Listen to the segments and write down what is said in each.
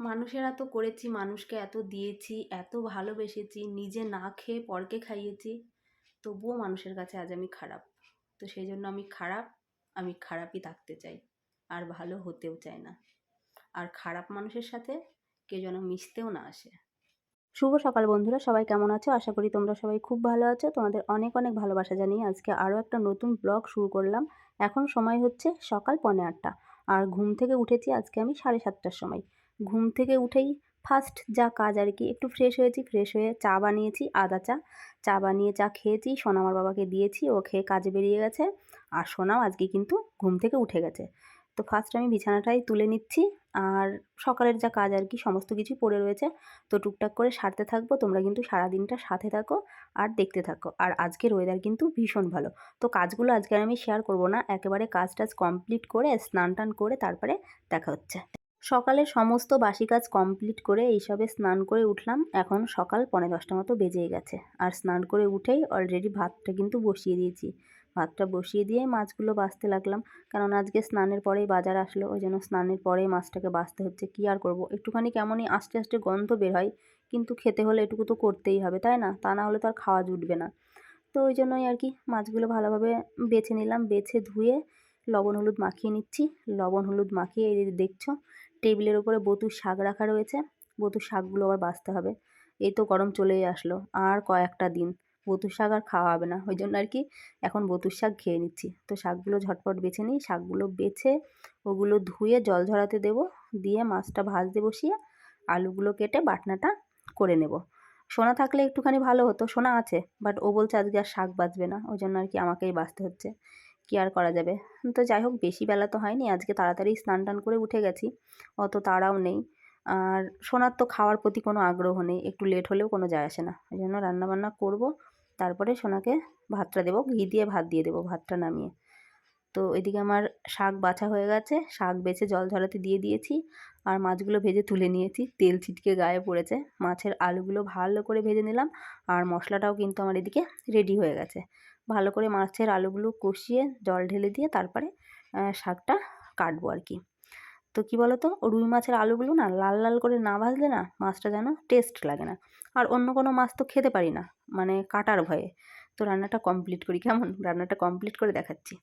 মানুষেরা তো করেছি, মানুষকে এত দিয়েছি, এত ভালোবেসেছি, নিজে না খেয়ে পরকে খাইয়েছি। তবুও মানুষের কাছে আজ আমি খারাপ। তো সেই জন্য আমি খারাপ, আমি খারাপই থাকতে চাই। আর ভালো হতেও চাই না। আর খারাপ মানুষের সাথে কেউ যেন মিশতেও না আসে। শুভ সকাল বন্ধুরা, সবাই কেমন আছো? আশা করি তোমরা সবাই খুব ভালো আছো। তোমাদের অনেক অনেক ভালোবাসা জানিয়ে আজকে আরও একটা নতুন ব্লগ শুরু করলাম। এখন সময় হচ্ছে সকাল পৌনে আটটা। আর ঘুম থেকে উঠেছি আজকে আমি সাড়ে সাতটার সময়। ঘুম থেকে উঠেই ফার্স্ট যা কাজ আর কি, একটু ফ্রেশ হয়েছি ফ্রেশ হয়ে চা বানিয়েছি, আদা চা। চা বানিয়ে চা খেয়েছি, সোনা আমার বাবাকে দিয়েছি, ও খেয়ে কাজে বেরিয়ে গেছে। আর সোনাও আজকে কিন্তু ঘুম থেকে উঠে গেছে। তো ফার্স্ট আমি বিছানাটাই তুলে নিচ্ছি। আর সকালের যা কাজ আর কি, সমস্ত কিছু পড়ে রয়েছে। তো টুকটাক করে সারতে থাকব। তোমরা কিন্তু সারাদিনটা সাথে থাকো আর দেখতে থাকো। আর আজকের ওয়েদার কিন্তু ভীষণ ভালো। তো কাজগুলো আজকে আমি শেয়ার করব না। একেবারে কাজ টাজ কমপ্লিট করে স্নান টান করে তারপরে দেখা হচ্ছে। সকালে সমস্ত বাসি কাজ কমপ্লিট করে এইসবে স্নান করে উঠলাম। এখন সকাল পনেরো দশটা মতো বেজেই গেছে। আর স্নান করে উঠেই অলরেডি ভাতটা কিন্তু বসিয়ে দিয়েছি। ভাতটা বসিয়ে দিয়ে মাছগুলো বাছতে লাগলাম। কারণ আজকে স্নানের পরেই বাজার আসলো। ওই জন্য স্নানের পরেই মাছটাকে বাছতে হচ্ছে। কী আর করব? একটুখানি কেমনই আস্তে আস্তে গন্ধ বের হয়। কিন্তু খেতে হলে এটুকু তো করতেই হবে, তাই না? তা না হলে তো আর খাওয়া জুটবে না। তো ওই জন্যই আর কি মাছগুলো ভালোভাবে বেছে নিলাম। বেছে ধুয়ে লবণ, হলুদ মাখিয়ে নিচ্ছি। লবণ, হলুদ মাখিয়ে এই দেখছ, টেবিলের ওপরে বতুর শাক রাখা রয়েছে। বতুর শাকগুলো আবার বাঁচতে হবে। এই তো গরম চলেই আসলো, আর কয়েকটা দিন। বতুর শাক আর খাওয়া হবে না, ওই জন্য আর কি এখন বতুর শাক খেয়ে নিচ্ছি। তো শাকগুলো ঝটপট বেছে নিই, শাকগুলো বেছে ওগুলো ধুয়ে জল ঝরাতে দেবো, দিয়ে মাছটা ভাজতে বসিয়ে আলুগুলো কেটে বাটনাটা করে নেব। সোনা থাকলে একটুখানি ভালো হতো, সোনা আছে, বাট ও বলছে আজকে আর শাক বাঁচবে না, ওই জন্য আর কি আমাকেই বাঁচতে হচ্ছে। কী আর করা যাবে? তো যাই হোক, বেশি বেলা তো হয়নি, আজকে তাড়াতাড়ি স্নান টান করে উঠে গেছি, অত তাড়াও নেই। আর সোনার তো খাওয়ার প্রতি কোনো আগ্রহ নেই, একটু লেট হলেও কোনো যায় আসে না। ওই জন্য রান্নাবান্না করব, তারপরে সোনাকে ভাতটা দেবো, ঘি দিয়ে ভাত দিয়ে দেবো, ভাতটা নামিয়ে। তো এদিকে আমার শাক বাছা হয়ে গেছে, শাক বেছে জল ঝরাতে দিয়ে দিয়েছি, আর মাছগুলো ভেজে তুলে নিয়েছি। তেল ছিটকে গায়ে পড়েছে, মাছের আলুগুলো ভালো করে ভেজে নিলাম, আর মশলাটাও কিন্তু আমার এদিকে রেডি হয়ে গেছে। ভালো করে মাছের আলুগুলো কষিয়ে জল ঢেলে দিয়ে তারপরে শাকটা কাটবো আর কি। তো কী বলো তো রুই মাছের আলুগুলো না লাল লাল করে না ভাজলে না মাছটা যেন টেস্ট লাগে না। আর অন্য কোনো মাছ তো খেতে পারি না মানে কাটার ভয়ে। তো রান্নাটা কমপ্লিট করি, কেমন? রান্নাটা কমপ্লিট করে দেখাচ্ছি।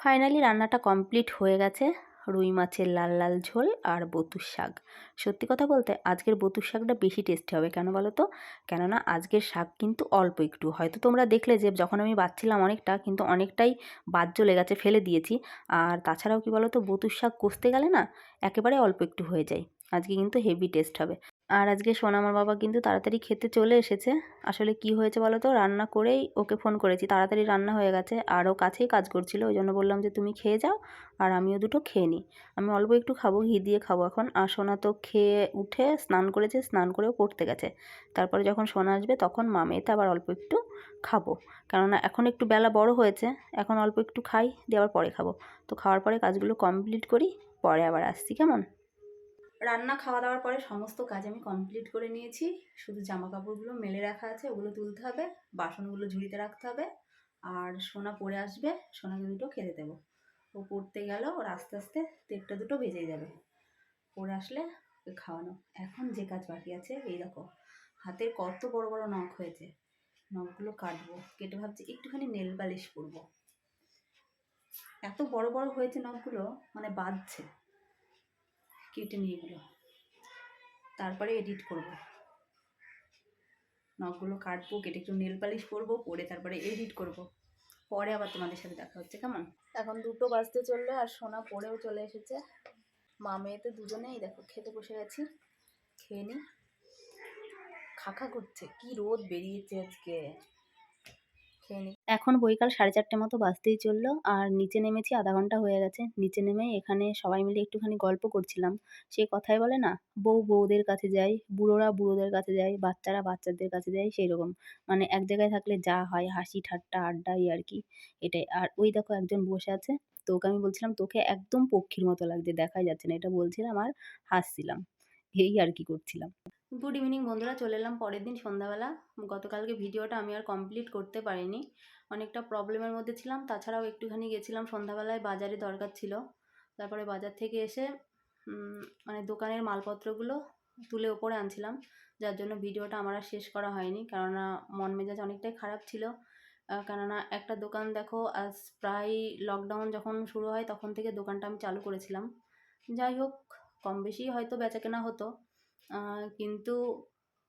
ফাইনালি রান্নাটা কমপ্লিট হয়ে গেছে। রুই মাছের লাল লাল ঝোল আর বতুর শাক। সত্যি কথা বলতে আজকের বতুর শাকটা বেশি টেস্টি হবে, কেন বলো তো? কেননা আজকের শাক কিন্তু অল্প একটু। হয়তো তোমরা দেখলে যে যখন আমি বাচ্ছিলাম অনেকটা, কিন্তু অনেকটাই বাদ চলে গেছে, ফেলে দিয়েছি। আর তাছাড়াও কি বলো তো, বতুর শাক কষতে গেলে না একেবারে অল্প একটু হয়ে যায়। আজকে কিন্তু হেভি টেস্ট হবে। আর আজকে সোনামার বাবা কিন্তু তাড়াতাড়ি খেতে চলে এসেছে। আসলে কি হয়েছে বলো তো রান্না করেই ওকে ফোন করেছি। তাড়াতাড়ি রান্না হয়ে গেছে। আর ও কাছেই কাজ করছিল। ওই জন্য বললাম যে, তুমি খেয়ে যাও আর আমিও দুটো খেয়ে নিই। আমি অল্প একটু খাব, ঘি দিয়ে খাব এখন। আর সোনা তো খেয়ে উঠে স্নান করেছে, স্নান করেও পড়তে গেছে। তারপরে যখন সোনা আসবে তখন মামেতে আবার অল্প একটু খাব। কেননা এখন একটু বেলা বড় হয়েছে। এখন অল্প একটু খাই, দিয়ে আবার পরে খাব। তো খাওয়ার পরে কাজগুলো কমপ্লিট করি, পরে আবার আসছি। কেমন? রান্না খাওয়া দাওয়ার পরে সমস্ত কাজ আমি কমপ্লিট করে নিয়েছি। শুধু জামা কাপড়গুলো মেলে রাখা আছে, ওগুলো তুলতে হবে, বাসনগুলো ঝুড়িতে রাখতে হবে, আর সোনা পরে আসবে, সোনাকে দুটো খেতে দেবো। ও পড়তে গেল, ওর আস্তে আস্তে দেড়টা দুটো বেজে যাবে। পরে আসলে খাওয়ানো। এখন যে কাজ বাকি আছে, এই দেখো, হাতের কত বড় বড় নখ হয়েছে, নখগুলো কাটবো, কেটে ভাবছি একটুখানি নেল পালিশ করব। এত বড় বড় হয়েছে নখগুলো মানে বাঁধছে। কেটে নিয়ে এগুলো। তারপরে এডিট করব। নখগুলো কাটবো, কেটে একটু নেল পালিশ করব, পরে তারপরে এডিট করব। পরে আবার তোমাদের সাথে দেখা হচ্ছে, কেমন? এখন দুটো বাজতে চলল আর সোনা পরেও চলে এসেছে। মা মেয়েতে দুজনেই দেখো, খেতে বসে গেছি। খেয়ে নিই খাখা করছে, কি রোদ বেরিয়েছে আজকে। এখন বৈকাল সাড়ে চারটে মতো বাজতেই চলল, আর নিচে নেমেছি আধা ঘণ্টা হয়ে গেছে। নিচে নেমে এখানে সবাই মিলে একটুখানি গল্প করছিলাম। সে কথাই বলে না, বউ বউদের কাছে যায় বুড়োরা বুড়োদের কাছে যায় বাচ্চারা বাচ্চাদের কাছে যায় সেই রকম মানে এক জায়গায় থাকলে যা হয়, হাসি, ঠাট্টা, আড্ডা আর কি, এটাই। আর ওই দেখো একজন বসে আছে, তোকে আমি বলছিলাম, তোকে একদম পক্ষীর মতো লাগছে, দেখাই যাচ্ছে না। এটা বলছিলাম আর হাসছিলাম। এই আর কি করছিলাম। গুড ইভিনিং বন্ধুরা, চলে এলাম পরের দিন সন্ধ্যাবেলা। গতকালকে ভিডিওটা আমি আর কমপ্লিট করতে পারিনি। অনেকটা প্রবলেমের মধ্যে ছিলাম। তাছাড়াও একটুখানি গেছিলাম সন্ধ্যাবেলায়, বাজারে দরকার ছিল। তারপরে বাজার থেকে এসে মানে দোকানের মালপত্রগুলো তুলে ওপরে আনছিলাম। যার জন্য ভিডিওটা আমার আর শেষ করা হয়নি। কেননা মন মেজাজ অনেকটাই খারাপ ছিল। কেননা একটা দোকান দেখো, আজ প্রায় লকডাউন যখন শুরু হয়, তখন থেকে দোকানটা আমি চালু করেছিলাম। যাই হোক কম বেশি হয়তো বেচা কেনা হতো কিন্তু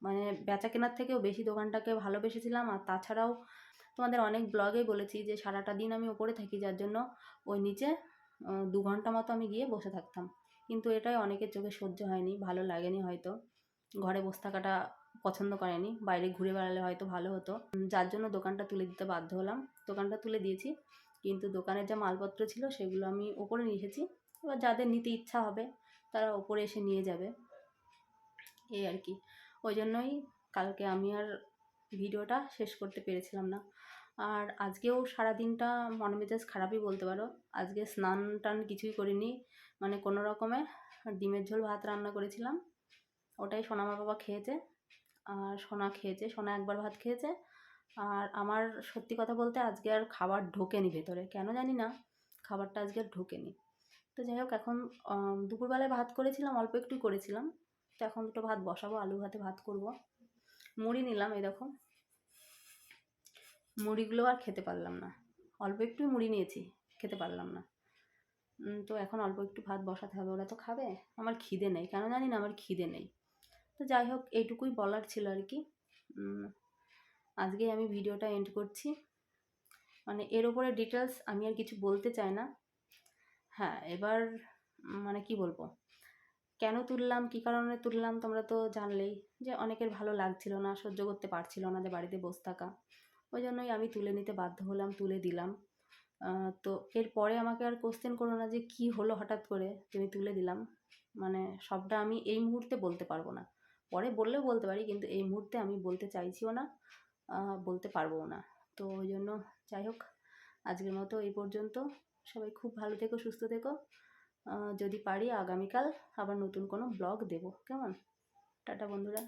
মানে বেচা কেনার থেকেও বেশি দোকানটাকে ভালোবেসেছিলাম। আর তাছাড়াও তোমাদের অনেক ব্লগে বলেছি যে সারাটা দিন আমি ওপরে থাকি, যার জন্য ওই নিচে দু ঘণ্টা মতো আমি গিয়ে বসে থাকতাম। কিন্তু এটাই অনেকের চোখে সহ্য হয়নি, ভালো লাগেনি হয়তো। ঘরে বসে থাকাটা পছন্দ করেনি, বাইরে ঘুরে বেড়ালে হয়তো ভালো হতো। যার জন্য দোকানটা তুলে দিতে বাধ্য হলাম। দোকানটা তুলে দিয়েছি, কিন্তু দোকানের যা মালপত্র ছিল সেগুলো আমি ওপরে নিয়ে এসেছি। এবার যাদের নিতে ইচ্ছা হবে তারা ওপরে এসে নিয়ে যাবে। এই আর কি। ওই জন্যই কালকে আমি আর ভিডিওটা শেষ করতে পেরেছিলাম না। আর আজকেও সারাদিনটা মন মেজাজ খারাপই বলতে পারো। আজকে স্নান টান কিছুই করিনি। মানে কোনো রকমে ডিমের ঝোল, ভাত রান্না করেছিলাম। ওটাই সোনামা বাবা খেয়েছে। আর সোনা খেয়েছে, সোনা একবার ভাত খেয়েছে। আর আমার সত্যি কথা বলতে আজকে আর খাবার ঢোকেনি ভেতরে। কেন জানি না, খাবারটা আজকে আর ঢোকেনি। তো যাই হোক, এখন দুপুরবেলায় ভাত করেছিলাম, অল্প একটু করেছিলাম। তো এখন দুটো ভাত বসাবো আলু ভাতে ভাত করব। মুড়ি নিলাম, এই দেখো। মুড়িগুলো আর খেতে পারলাম না। অল্প একটু মুড়ি নিয়েছি, খেতে পারলাম না। তো এখন অল্প একটু ভাত বসাতে হবে, ওরা তো খাবে। আমার খিদে নেই, কেন জানি না, আমার খিদে নেই। তো যাই হোক, এইটুকুই বলার ছিল আর কি। আজকে আমি ভিডিওটা এন্ড করছি। মানে এর ওপরে ডিটেলস আমি আর কিছু বলতে চাই না। হ্যাঁ এবার মানে কি বলব? কেন তুললাম, কী কারণে তুললাম তোমরা তো জানলেই যে অনেকের ভালো লাগছিল না, সহ্য করতে পারছিল না যে বাড়িতে বসে থাকা। ওই জন্যই আমি তুলে নিতে বাধ্য হলাম, তুলে দিলাম। তো এরপরে আমাকে আর কোশ্চেন করো না যে কি হলো হঠাৎ করে, তুমি তুলে দিলাম। মানে সবটা আমি এই মুহূর্তে বলতে পারব না। পরে বললেও বলতে পারি, কিন্তু এই মুহূর্তে আমি বলতে চাইছিও না বলতে পারব না। তো ওই জন্য যাই হোক, আজকের মতো এই পর্যন্ত। সবাই খুব ভালো থেকো, সুস্থ থেকো। যদি পারি আগামীকাল আবার নতুন কোনো ব্লগ দেব। কেমন? টাটা বন্ধুরা।